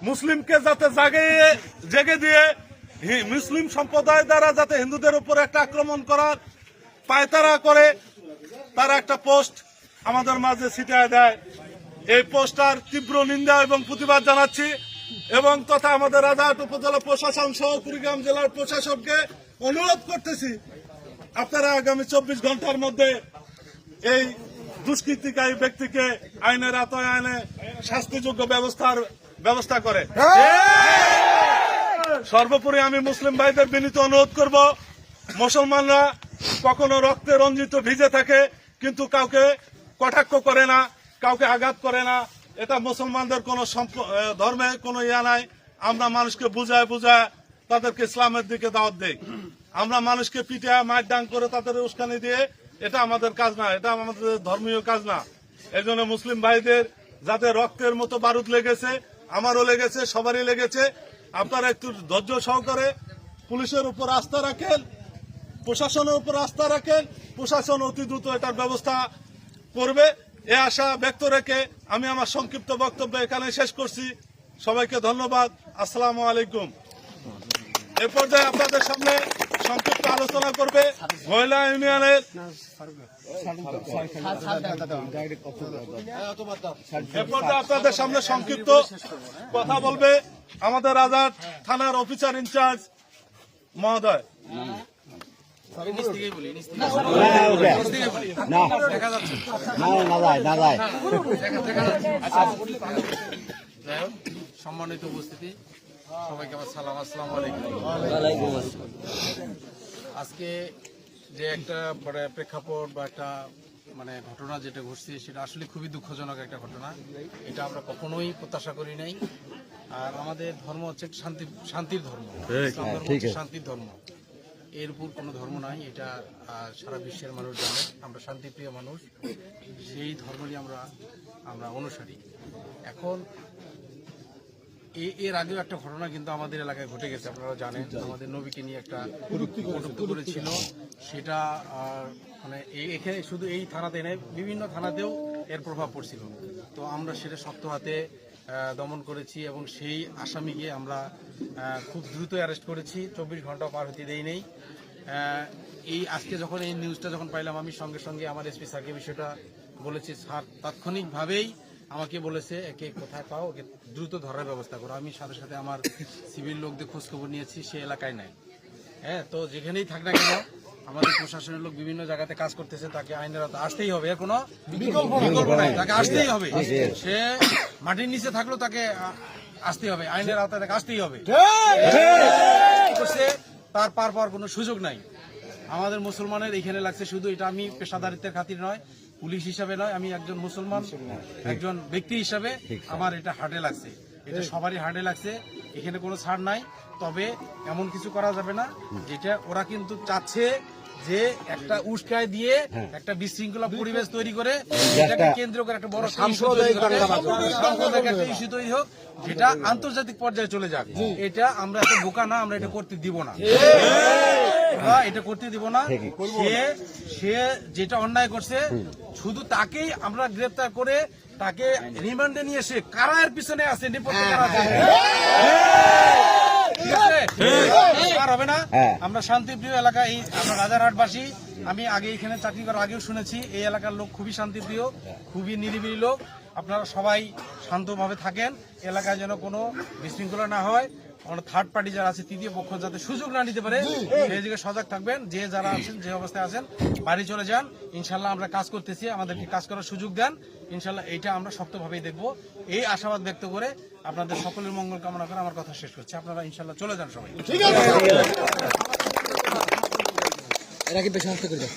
মুসলিমকে যাতে জাগিয়ে, জেগে দিয়ে মুসলিম সম্প্রদায় দ্বারা যাতে হিন্দুদের উপর একটা আক্রমণ করার পায়তারা করে, তার একটা পোস্ট আমাদের মাঝে ছিটায় দেয়। এই পোস্টার তীব্র নিন্দা এবং প্রতিবাদ জানাচ্ছি এবং তথা আমাদের রাজাহাট উপজেলা প্রশাসন সহ কুড়িগ্রাম জেলার প্রশাসনকে অনুরোধ করতেছি, আপনারা আগামী চব্বিশ ঘণ্টার মধ্যে এই দুষ্কৃতিকারী ব্যক্তিকে আইনের আতয় আইনে শাস্তিযোগ্য ব্যবস্থার ব্যবস্থা করে। সর্বোপরি আমি মুসলিম ভাইদের বিনীত অনুরোধ করব মুসলমানরা কখনো রক্তে রঞ্জিত ভিজে থাকে কিন্তু কাউকে কটাক্ষ করে না কাউকে আঘাত করে না। এটা মুসলমানদের কোনো ধর্মে কোনো ইয়া নাই। আমরা মানুষকে বুঝায় বুঝায় তাদেরকে ইসলামের দিকে দাওয়াত দেই। আমরা মানুষকে পিঠে মার ডাং করে তাদের উস্কানি দিয়ে এটা আমাদের কাজ না এটা আমাদের ধর্মীয় কাজ না। এই জন্য মুসলিম ভাইদের যাতে রক্তের মতো বারুদ লেগেছে আমারও লেগেছে, সবারই লেগেছে। আপনারা একটু ধৈর্য সহকারে পুলিশের উপর আস্থা রাখেন, প্রশাসনের উপর আস্থা রাখেন, প্রশাসন অতি দ্রুত এটার ব্যবস্থা করবে। এ আশা ব্যক্ত রেখে আমি আমার সংক্ষিপ্ত বক্তব্য এখানে শেষ করছি। সবাইকে ধন্যবাদ। আসসালামু আলাইকুম। এ পর্যায়ে আপনাদের সামনে সংক্ষিপ্ত আলোচনা করবে মহিলা ইউনিয়নের আপনাদের সামনে সংক্ষিপ্ত কথা বলবে আমাদের আজাদ থানার অফিসার ইনচার্জ মহোদয় সম্মানিত উপস্থিতি সবাইকে আমার সালাম আসসালাম আলাইকুম। আজকে যে একটা মানে প্রেক্ষাপট বা একটা মানে ঘটনা যেটা ঘটছে সেটা আসলে খুবই দুঃখজনক একটা ঘটনা। এটা আমরা কখনোই প্রত্যাশা করি নাই। আর আমাদের ধর্ম হচ্ছে শান্তি শান্তির ধর্ম। শান্তির ধর্ম। এর উপর কোনো ধর্ম নাই। এটা সারা বিশ্বের মানুষ জানে। আমরা শান্তিপ্রিয় মানুষ। সেই ধর্মই আমরা আমরা অনুসারী। এখন এর আগেও একটা ঘটনা কিন্তু আমাদের এলাকায় ঘটে গেছে আপনারা জানেন। আমাদের নবীকে নিয়ে একটা করেছিল। সেটা মানে এখানে শুধু এই থানাতে নেই বিভিন্ন থানাতেও এর প্রভাব পড়ছিল। তো আমরা সেটা শক্ত হাতে দমন করেছি এবং সেই আসামিকে আমরা খুব দ্রুত অ্যারেস্ট করেছি। চব্বিশ ঘণ্টা পার হতে দেই নেই। এই আজকে যখন এই নিউজটা যখন পাইলাম, আমি সঙ্গে সঙ্গে আমার এসপি স্যারকে বিষয়টা বলেছি। স্যার তাৎক্ষণিকভাবেই আমাকে বলেছে একে কোথায় পাও? ওকে দ্রুত ধরার ব্যবস্থা করো। আমি সাথে সাথে আমার সিভিল লোকদের খোঁজখবর নিয়েছি সে এলাকায় নাই। হ্যাঁ তো যেখানেই থাক না কেন আমাদের প্রশাসনের লোক বিভিন্ন জায়গাতে কাজ করতেছে তাকে আইনের আওতায় আসতেই হবে। এর কোনো বিকল্প নাই তাকে আসতেই হবে। সে মাটির নিচে থাকলেও তাকে আসতেই হবে। আইনের আওতায় তাকে আসতেই হবে। তার পার পাওয়ার কোনো সুযোগ নাই। আমাদের মুসলমানের এখানে লাগছে শুধু এটা আমি পেশাদারিত্বের খাতির নয় পুলিশ হিসাবে নয় আমি একজন মুসলমান একজন ব্যক্তি হিসাবে আমার এটা হার্টে লাগছে। এটা সবারই হার্টে লাগছে এখানে কোনো ছাড় নাই তবে এমন কিছু করা যাবে না যেটা ওরা কিন্তু চাচ্ছে যে একটা উস্কায় দিয়ে একটা বিশৃঙ্খলা পরিবেশ তৈরি করে এটাকে কেন্দ্র করে একটা বড় সাম্প্রদায়িক একটা ইস্যু তৈরি হোক যেটা আন্তর্জাতিক পর্যায়ে চলে যাক। এটা আমরা একটা বোকা না আমরা এটা করতে দিব না। আমরা এটা করতে দিব না। সে সে যেটা অন্যায় করছে শুধু তাকেই আমরা গ্রেপ্তার করে তাকে রিমান্ডে নিয়ে এসে কারা এর পিছনে আছে নেপথ্যে কারা আর হবে না। হ্যাঁ। আমরা শান্তিপ্রিয় এলাকা এই আমরা রাজারহাটবাসী। আমি আগে এখানে চাকরি করার আগেও শুনেছি এই এলাকার লোক খুবই শান্তিপ্রিয় খুবই নিরিবিলি লোক। আপনারা সবাই শান্তভাবে থাকেন। এলাকায় যেন কোনো বিশৃঙ্খলা না হয়। কোনো থার্ড পার্টি যারা আছে তৃতীয় পক্ষ যাতে সুযোগ না নিতে পারে সেই দিকে সজাগ থাকবেন। যে যারা আছেন যে অবস্থায় আছেন বাড়ি চলে যান। ইনশাল্লাহ আমরা কাজ করতেছি আমাদেরকে কাজ করার সুযোগ দেন। ইনশাল্লাহ এইটা আমরা শক্তভাবেই দেখব। এই আশাবাদ ব্যক্ত করে আপনাদের সকলের মঙ্গল কামনা করে আমার কথা শেষ করছি। আপনারা ইনশাল্লাহ চলে যান সবাই। এরা করে দাও